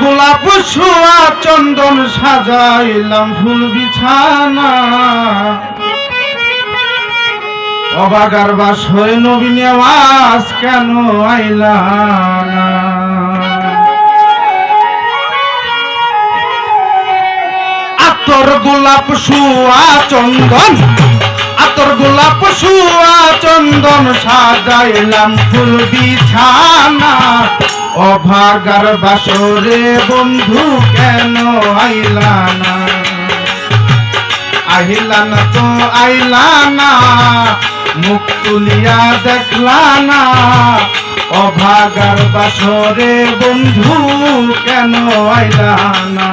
গোলাপ শুয়া চন্দন সাজাইলাম ফুল বিছানা অবাগার বাস হয়ে নবীন আওয়াজ কেন আইলাম? আতর গোলাপ শুয়া চন্দন, আতর গোলাপ শুয়া চন্দন সাজাইলাম ফুল বিছানা অভাগার বাসরে বন্ধু কেন আইলা না? তো আইলা না, মুখ তুলিয়া দেখলা না। অভাগার বাসরে বন্ধু কেন আইলা না?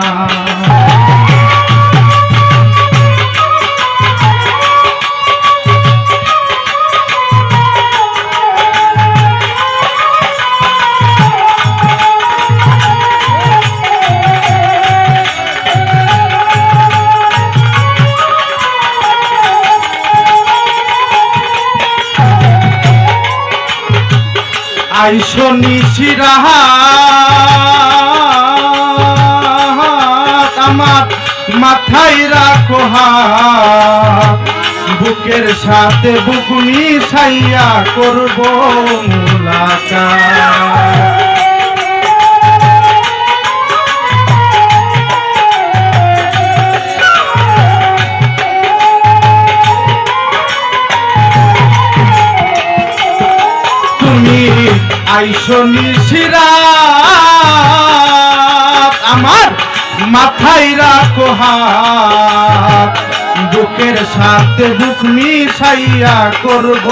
আইসো নিশিরাহা আমার মাথায় রাখো। বুকের সাথে বুকুনি সাইয়া করব মুলাকাত আইসো নিশিরাত আমার মাথায় রাখো হাত, বুকের সাথে বুক মিশাইয়া করব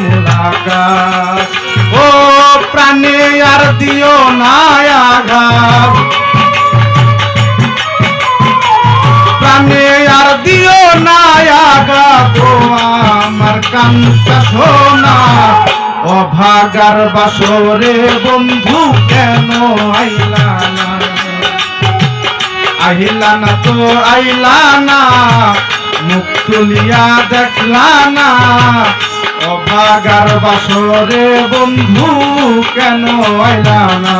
মুলাকাত। ও প্রাণে আর দিও না আঘাত। প্রাণে আর দিও না আঘাত। আমার কান্তা সোনা অভাগার বাসরে বন্ধু কেন আইলা না? আহিলা না তো আইলা না, মুখ তুলিয়া দেখলা না। অভাগার বাসরে বন্ধু কেন আইলা না?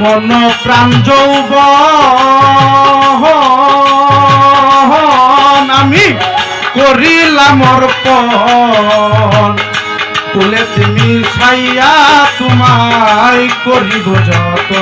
মন প্রাণ যৌব আমি করিলাম তুলে তুমি ছাইয়া তোমায় করিব যত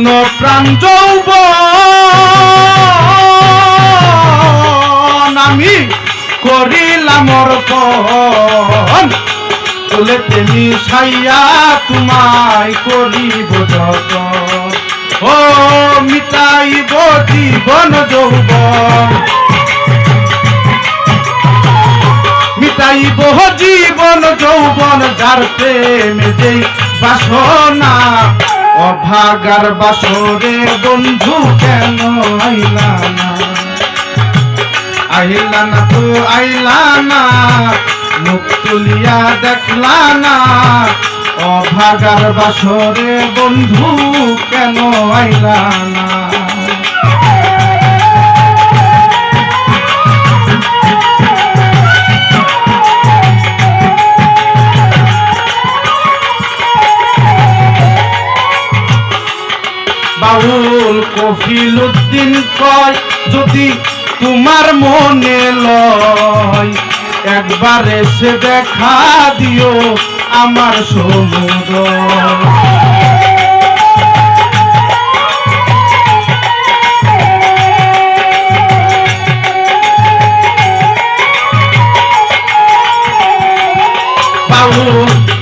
মন প্রাণ যৌব আমি করিলাম তুলে তুমি ছাইয়া তোমায় করিব যত ও মিটাইব জীবন যৌবন। মিটাইব জীবন যৌবন যার প্রেমে যেই বাসনা অভাগার বাসরে বন্ধু কেন আইলা না? আইলা না তো আইলা না, মুখ তুলিয়া দেখলা না। অভাগার বাসরে বন্ধু কেন আইলা না? বাউল কফিল উদ্দিন কয়, যদি তোমার মনে লয়, একবার এসে দেখা দিও আমার সমুদ্র।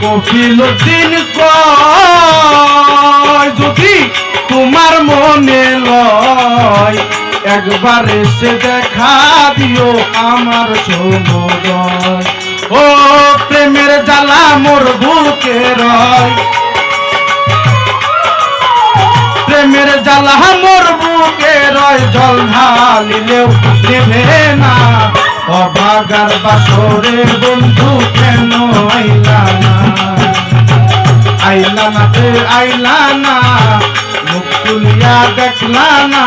কফিল দিন কয়, যদি তোমার মনে লয়, একবার এসে দেখা দিও আমার সমুদয়। ও প্রেমের জ্বালা মোর বুকে রয়। প্রেমের জ্বালা মোর বুকে রয়, জল ঢালিলেও নেভে না। অভাগার বাসরে বন্ধু কেন আইলা না? আইলা না তে আইলা না তুলিয়া দেখলা না,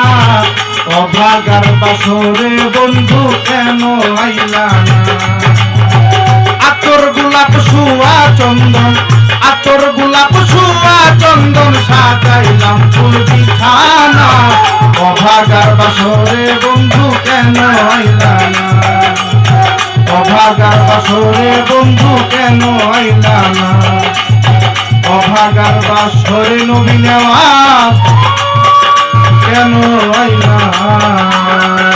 অভাগার বাসরে বন্ধু কেন আইলা না? আতর গোলাপ সুয়া চন্দন, আতর গোলাপ সুয়া চন্দন সাজাইলাম ফুল বিছানা অভাগার বাসরে বন্ধু কেন আইলা না? অভাগার বাসরে বন্ধু কেন আইলা না? অভাগার বাসরে নবী নেওয়া কেন আইলা